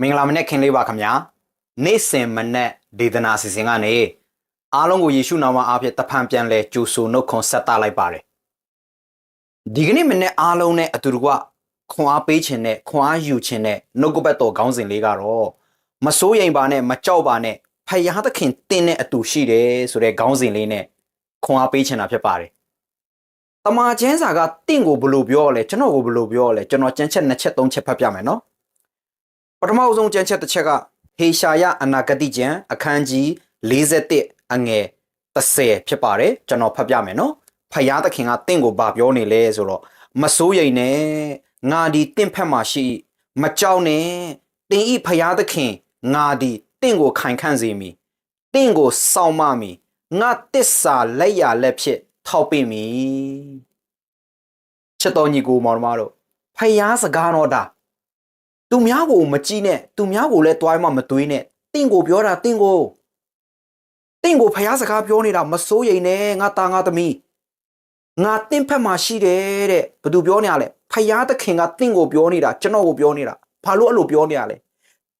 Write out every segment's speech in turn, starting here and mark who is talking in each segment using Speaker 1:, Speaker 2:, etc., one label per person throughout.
Speaker 1: မင်္ဂလာမနေ့ခင်လေးပါခင်ဗျာနေ့စဉ်မနေ့ဒေသနာအစီအစဉ်ကနေအားလုံးကိုယေရှုနာမအားဖြင့်တဖန်ပြန်လဲကြိုဆိုနှုတ်ခွန်းဆက်သလိုက်ပါတယ်ဒီကနေ့မနေ့အားလုံးနဲ့အတူတကွခွန်အားပေးခြင်းနဲ့ခွန်အားယူခြင်းနဲ့နှုတ်ကပတ်တော်ခေါင်းစဉ်လေးကတော့မစိုးရိမ်ပါနဲ့မကြောက်ပါနဲ့ဖယားသခင်တင်းတဲ့အတူရှိတယ်ဆိုတဲ့ခေါင်းစဉ်လေးနဲ့ခွန်အားပေးခြင်းတာဖြစ်ပါတယ်တမာချန်းစာကတင့်ကိုဘယ်လိုပြောရလဲကျွန်တော်ကိုဘယ်လိုပြောရလဲကျွန်တော်ကြမ်းချက်နှစ်ချက်သုံးချက်ဖတ်ပြမယ်နော် ပထမအဆုံးကြံချက်တစ်ချက်ကဟေရှာယအနာဂတိကျမ်းအခန်းကြီး41အငယ်30ဖြစ်ပါတယ်ကျွန်တော်ဖတ်ပြမယ်နော်ဖယားသခင်ကတင့်ကိုဗာပြောနေလဲဆိုတော့မစိုးရိမ်နဲ့ငါဒီတင့်ဖက်မှာရှိ မကြောက်နဲ့တင်ဤဖယားသခင်ငါဒီတင့်ကိုခိုင်ခန့်စေမည်တင့်ကိုစောင့်မမည်ငါတစ္ဆာလက်ရလက်ဖြစ်ထောက်ပင့်မည်ချက်တော်ညီကိုမောင်တို့မတို့ဖယားစကားတော်ဒါ သူများကိုမကြည့်နဲ့သူများကိုလည်းတွိုင်းမှမသွေးနဲ့တင့်ကိုပြောတာတင့်ကိုတင့်ကိုဖျားစကားပြောနေတာမစိုးရိမ်နဲ့ငါသားငါသမီးငါတင့်ဖက်မှာရှိတယ်တဲ့ဘသူပြောနေရလဲဖျားသခင်ကတင့်ကိုပြောနေတာကျွန်တော်ကိုပြောနေတာဘာလို့အဲ့လိုပြောနေရလဲ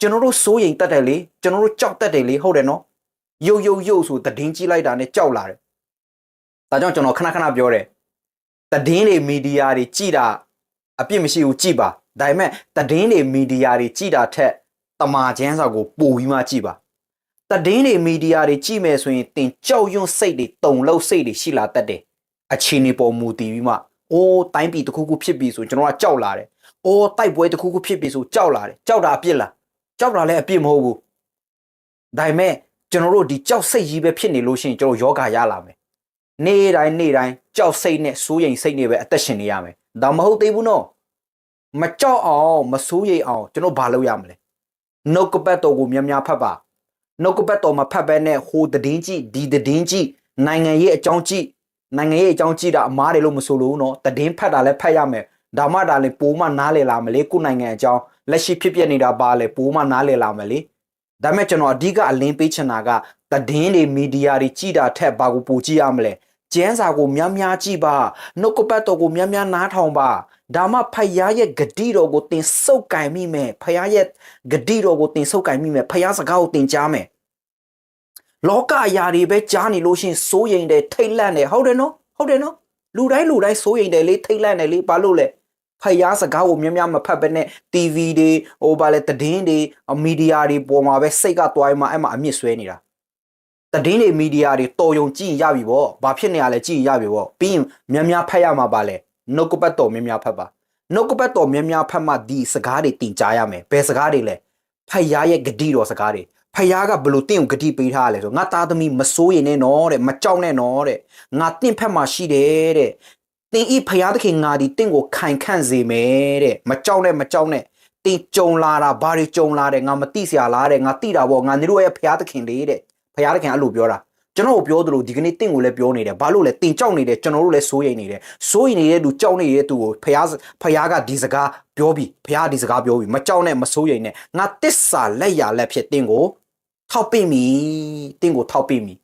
Speaker 1: ကျွန်တော်တို့စိုးရိမ်တတ်တယ်လေကျွန်တော်တို့ကြောက်တတ်တယ်လေဟုတ်တယ်နော်ယုတ်ယုတ်ယုတ်ဆိုတည်င်းကြီးလိုက်တာနဲ့ကြောက်လာတယ်ဒါကြောင့်ကျွန်တော်ခဏခဏပြောတယ်တည်င်းတွေမီဒီယာတွေကြည်တာအပြစ်မရှိဘူးကြည်ပါ ဒါပေမဲ့တည်င်းတွေမီဒီယာတွေကြည်တာထက်တမာချမ်းစာကိုပို့ပြီးမှကြည်ပါတည်င်းတွေမီဒီယာတွေကြည်မယ်ဆိုရင်တင်ကြောက်ရွံ့စိတ်တွေတုံလို့စိတ်တွေရှိလာတတ်တယ်အခြေအနေပေါ်မူတည်ပြီးမှအိုးတိုင်းပြည်တစ်ခုခုဖြစ်ပြီဆိုကျွန်တော်ကကြောက်လာတယ်အိုးတိုက်ပွဲတစ်ခုခုဖြစ်ပြီဆိုကြောက်လာတယ်ကြောက်တာအပြစ်လားကြောက်တာလည်းအပြစ်မဟုတ်ဘူးဒါပေမဲ့ကျွန်တော်တို့ဒီကြောက်စိတ်ကြီးပဲဖြစ်နေလို့ရှိရင်ကျွန်တော်ယောဂရလာမယ်နေ့တိုင်းနေ့တိုင်းကြောက်စိတ်နဲ့စိုးရိမ်စိတ်နဲ့ပဲအသက်ရှင်နေရမယ်ဒါမဟုတ်သေးဘူးနော် မကြောက်အောင်မစိုးရိမ်အောင်ကျွန်တော်ဘာလုပ်ရမလဲနှုတ်ကပတ်တော်ကိုများများဖတ်ပါနှုတ်ကပတ်တော်မှာဖတ်ပဲနဲ့ဟိုတည်င်းကြည့်ဒီတည်င်းကြည့်နိုင်ငံရေးအကြောင်းကြည့်နိုင်ငံရေးအကြောင်းကြည့်တာအမားတယ်လို့မဆိုလို့နော်တည်င်းဖတ်တာလည်းဖတ်ရမယ်ဒါမှဒါလည်းပိုးမှနားလည်လာမလေကိုယ်နိုင်ငံအကြောင်းလက်ရှိဖြစ်ပျက်နေတာပါလေပိုးမှနားလည်လာမလေဒါမဲ့ကျွန်တော်အဓိကအလင်းပေးချင်တာကတည်င်းတွေမီဒီယာတွေကြည့်တာထက်ဘာကိုပိုကြည့်ရမလဲကျန်းစာကိုများများကြည့်ပါနှုတ်ကပတ်တော်ကိုများများနားထောင်ပါ ဒါမှဖယားရဲ့ဂတိတော်ကိုတင်စုပ်ကင်မိမယ်ဖယားရဲ့ဂတိတော်ကိုတင်စုပ်ကင်မိမယ်ဖယားစကားကိုတင်ကြားမယ်လောကအရာတွေပဲကြားနေလို့ရှရင်စိုးရိမ်တယ်ထိတ်လန့်တယ်ဟုတ်တယ်နော်ဟုတ်တယ်နော်လူတိုင်းလူတိုင်းစိုးရိမ်တယ်လေထိတ်လန့်တယ်လေဘာလို့လဲဖယားစကားကိုများများမဖတ်ဘဲနဲ့ TV တွေဟိုဘာလဲသတင်းတွေမီဒီယာတွေပေါ်မှာပဲစိတ်ကတွိုင်းမှာအဲ့မှာအမြင့်ဆွဲနေတာသတင်းတွေမီဒီယာတွေတော်ယုံကြည့်ရင်ရပြီပေါ့ဘာဖြစ်နေရလဲကြည့်ရင်ရပြီပေါ့ပြီးရင်များများဖတ်ရမှာပါလဲ နှုတ်ကပတ်တော်များများဖတ်ပါနှုတ်ကပတ်တော်များများဖတ်မှဒီစကားတွေတင်ကြားရမယ်ဘယ်စကားတွေလဲဖယားရဲ့ဂတိတော်စကားတွေဖယားကဘလို့တင့်ကိုဂတိပေးထားရလဲဆိုငါသားသမီးမစိုးရင်နဲ့နော်တဲ့မကြောက်နဲ့နော်တဲ့ငါတင့်ဖက်မှာရှိတယ်တဲ့တင်ဤဖယားသခင်ငါဒီတင့်ကိုခိုင်ခန့်စေမယ်တဲ့မကြောက်နဲ့မကြောက်နဲ့တင်ကြုံလာတာဘာတွေကြုံလာတယ်ငါမသိစရာလားတဲ့ငါသိတာပေါ့ငါတို့ရဲ့ဖယားသခင်လေးတဲ့ဖယားသခင်အဲ့လိုပြောတာ ကျွန်တော်ပြောသလိုဒီကနေ့တင့်ကိုလည်းပြောနေတယ်ဘာလို့လဲတင်ကြောက်နေတယ်ကျွန်တော်တို့လည်းစိုးရိမ်နေတယ်စိုးရိမ်နေတဲ့လူကြောက်နေတဲ့သူကိုဖယားဖယားကဒီစကားပြောပြီးဖယားဒီစကားပြောပြီးမကြောက်နဲ့မစိုးရိမ်နဲ့ငါတစ္ဆာလက်ရလက်ဖြစ်တင်ကိုထောက်ပင့်မီတင်ကိုထောက်ပင့်မီ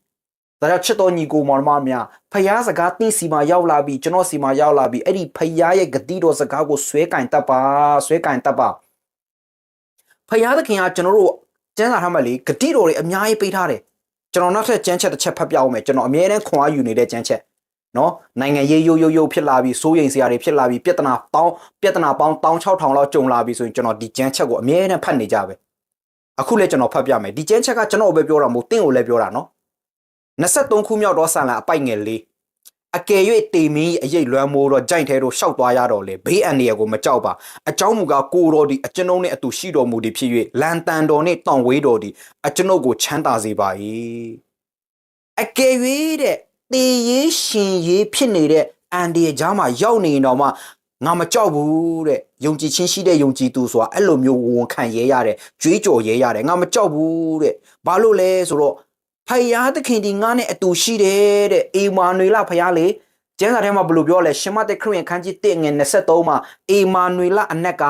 Speaker 1: ဒါကြောင့်ချစ်တော်ညီကိုမောင်မများဖယားစကားတင်းစီမှာရောက်လာပြီးကျွန်တော်စီမှာရောက်လာပြီးအဲ့ဒီဖယားရဲ့ဂတိတော်စကားကိုဆွဲကင်တတ်ပါဆွဲကင်တတ်ပါဖယားသခင်ကကျွန်တော်တို့ကျမ်းစာထားမှလေဂတိတော်တွေအများကြီးပေးထားတယ် ကျွန်တော်နောက်ထပ်ကျမ်းချက်တစ်ချက်ဖတ်ပြအောင်မယ်ကျွန်တော်အမြဲတမ်းခွန်အားယူနေတဲ့ကျမ်းချက်နော်နိုင်ငံရေးရိုးရိုးရိုးဖြစ်လာပြီးစိုးရိမ်စရာတွေဖြစ်လာပြီးပြဿနာပေါင်းပြဿနာပေါင်း16000လောက်ကြုံလာပြီးဆိုရင်ကျွန်တော်ဒီကျမ်းချက်ကိုအမြဲတမ်းဖတ်နေကြပဲအခုလည်းကျွန်တော်ဖတ်ပြမယ်ဒီကျမ်းချက်ကကျွန်တော်ပဲပြောတာမဟုတ်တင့်ကိုလည်းပြောတာနော်23ခုမြောက်တော့ဆန်လာအပိုက်ငယ်လေး အကယ်၍တေမင်းအရေးလွမ်းမိုးတော့ကြိုက်သေးတော့ရှောက်သွားရတော့လေဘေးအန္တရာယ်ကိုမကြောက်ပါအကြောင်းမူကားကိုတော်ဒီအကျွန်ုပ်နဲ့အတူရှိတော်မူသည်ဖြစ်၍လန်တန်တော်နဲ့တောင်ဝေးတော်ဒီအကျွန်ုပ်ကိုချမ်းသာစေပါ၏အကယ်၍တဲ့တေရေးရှင်ရေးဖြစ်နေတဲ့အန္တရာယ်ကြားမှာရောက်နေရင်တော့မှငါမကြောက်ဘူးတဲ့ယုံကြည်ခြင်းရှိတဲ့ယုံကြည်သူဆိုတာအဲ့လိုမျိုးဝန်ခံရဲရတယ်ကြွေးကြော်ရဲရတယ်ငါမကြောက်ဘူးတဲ့ဘာလို့လဲဆိုတော့ ဖယားသခင်ဒီငါနဲ့အတူရှိတယ်တဲ့အေမာနွေလဖယားလေကျမ်းစာထဲမှာဘယ်လိုပြောလဲရှင်မသက်ခရစ်ယာန်ခန်းကြီး1ငယ်23မှာအေမာနွေလအနက်က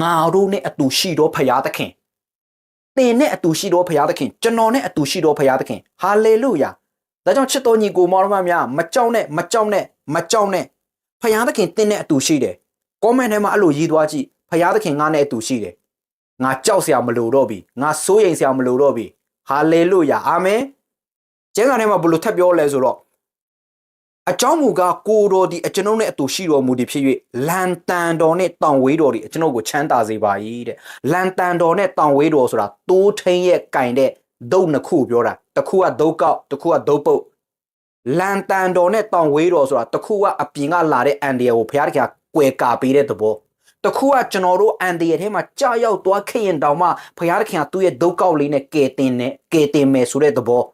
Speaker 1: ငါတို့နဲ့အတူရှိတော့ဖယားသခင်တင်နဲ့အတူရှိတော့ဖယားသခင်ကျွန်တော်နဲ့အတူရှိတော့ဖယားသခင်ဟာလေလုယာဒါကြောင့်ချစ်တော်ညီကိုမောင်တော်မများမကြောက်နဲ့မကြောက်နဲ့မကြောက်နဲ့ဖယားသခင်တင်းနဲ့အတူရှိတယ်။ comment ထဲမှာအဲ့လိုရေးသွားကြည့်ဖယားသခင်ငါနဲ့အတူရှိတယ်ငါကြောက်စရာမလိုတော့ပြီငါစိုးရိမ်စရာမလိုတော့ပြီ ဟာလေလုယာအာမင်ကျမ်းစာထဲမှာဘယ်လိုထပ်ပြောလဲဆိုတော့အကြောင်းမူကားကိုတော်ဒီအကျွန်ုပ်နဲ့အတူရှိတော်မူသည်ဖြစ်၍လန်တန်တော်နဲ့တောင်ဝေးတော်ဒီအကျွန်ုပ်ကိုချမ်းသာစေပါ၏တဲ့လန်တန်တော်နဲ့တောင်ဝေးတော်ဆိုတာတိုးထင်းရဲ့ကင်တဲ့ဒုတ်နှစ်ခုပြောတာတစ်ခုကဒုတ်ကောက်တစ်ခုကဒုတ်ပုတ်လန်တန်တော်နဲ့တောင်ဝေးတော်ဆိုတာတစ်ခုကအပြင်ကလာတဲ့အန်ဒီယာကိုဘုရားတခင်ကကွယ်ကာပေးတဲ့သဘော တခုကကျွန်တော်တို့အန်ဒီရဲ့ထဲမှာကြာရောက်သွားခဲ့ရင်တောင်မှဘုရားသခင်ကသူ့ရဲ့ဒုက္ကောက်လေးနဲ့ကယ်တင်နဲ့ကယ်တင်မယ်ဆိုတဲ့သဘော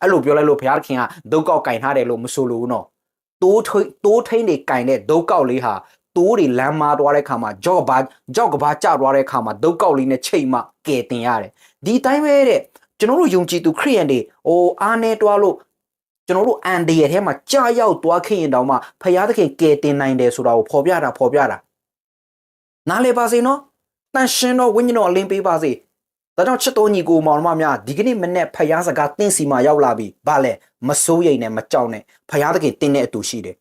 Speaker 1: အဲ့လိုပြောလိုက်လို့ဘုရားသခင်ကဒုက္ကောက်ကင်ထားတယ်လို့မဆိုလိုဘူးနော်တိုးထိန်တိုးထိန်တွေကင်တဲ့ဒုက္ကောက်လေးဟာတိုးတွေလမ်းမာသွားတဲ့ခါမှာကြော့ဘာကြော့ကဘာကျသွားတဲ့ခါမှာဒုက္ကောက်လေးနဲ့ချိန်မှကယ်တင်ရတယ်ဒီတိုင်းပဲတဲ့ကျွန်တော်တို့ယုံကြည်သူခရိယန်တွေဟိုအားနေတွားလို့ကျွန်တော်တို့အန်ဒီရဲ့ထဲမှာကြာရောက်သွားခဲ့ရင်တောင်မှဘုရားသခင်ကယ်တင်နိုင်တယ်ဆိုတာကိုဖော်ပြတာဖော်ပြတာ နားလေပါစေနော်တန်ရှင်တော်ဝိညာဉ်တော်အလင်းပေးပါစေဒါကြောင့်ချစ်တော်ညီကိုမောင်နှမများဒီကနေ့မနေ့ဖယားစကားတင့်စီမှာရောက်လာပြီဘာလဲမစိုးရိမ်နဲ့မကြောက်နဲ့ဖယားသခင်တင်းတဲ့အတူရှိတယ်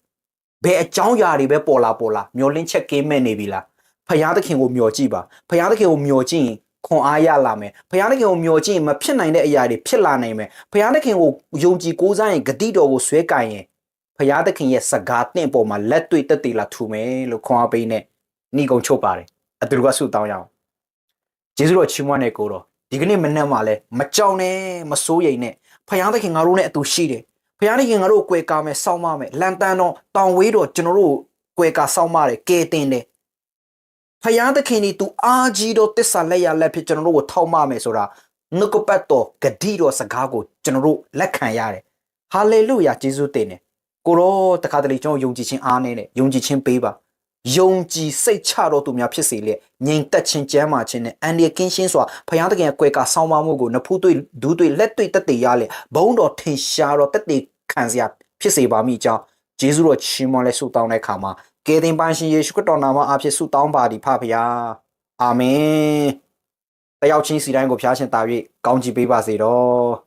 Speaker 1: ဘယ်အကြောင်းအရာတွေပဲပေါ်လာပေါ်လာမျောလင်းချက်ကင်းမဲ့နေပြီလားဖယားသခင်ကိုမျောကြည့်ပါဖယားသခင်ကိုမျောကြည့်ရင်ခွန်အားရလာမယ်ဖယားသခင်ကိုမျောကြည့်ရင်မဖြစ်နိုင်တဲ့အရာတွေဖြစ်လာနိုင်မယ်ဖယားသခင်ကိုယုံကြည်ကိုးစားရင်ဂတိတော်ကိုဆွဲကင်ရင်ဖယားသခင်ရဲ့စကားတင့်ပေါ်မှာလက်တွေ့တက်တည်လာထူမယ်လို့ခွန်အားပေးနဲ့ ညီကုံချုပ်ပါတယ်အတူတူကဆုတောင်းရအောင်ကျေးဇူးတော်ချီးမွမ်းတဲ့ကိုတော်ဒီကနေ့မနေ့မှလည်းမကြောက်နဲ့မစိုးရိမ်နဲ့ဖယားသခင်ငါတို့နဲ့အတူရှိတယ်ဖယားသခင်ငါတို့ကိုကွယ်ကာမယ်စောင့်မမယ်လန်တန်တော့တောင်ဝေးတော့ကျွန်တော်တို့ကိုကွယ်ကာစောင့်မတယ်ကဲတင်တယ်ဖယားသခင်ဒီသူအာကြီးတော့တစ္ဆာလက်ရလက်ဖြစ်ကျွန်တော်တို့ကိုထောက်မမယ်ဆိုတာနှုတ်ကပတ်တော်ဂတိတော်စကားကိုကျွန်တော်တို့လက်ခံရတယ်ဟာလေလုယာကျေးဇူးတင်တယ်ကိုရောတခါတလေကျွန်တော်ယုံကြည်ခြင်းအားနဲ့ယုံကြည်ခြင်းပေးပါ ယုံကြည်စိတ်ချတော်သူများဖြစ်စေလေငြိမ်သက်ခြင်းကြမ်းမာခြင်းနဲ့အန္တရာယ်ကင်းရှင်းစွာဘုရားသခင်ရဲ့ကွယ်ကာဆောင်းပါမှုကိုနဖူးတွေ့ဒူးတွေ့လက်တွေ့တက်တည်ရလေဘုံတော်ထင်ရှားတော်တက်တည်ခံစရာဖြစ်စေပါမိကြောင်းဂျေဇုတော်ချီးမွမ်းလဲဆုတောင်းတဲ့အခါမှာကယ်တင်ပန်းရှင်ယေရှုခရစ်တော်နာမအားဖြင့်ဆုတောင်းပါသည်ဖဖရာအာမင်တယောက်ချင်းစီတိုင်းကိုဖျားရှင်တာ၍ကောင်းချီးပေးပါစေတော့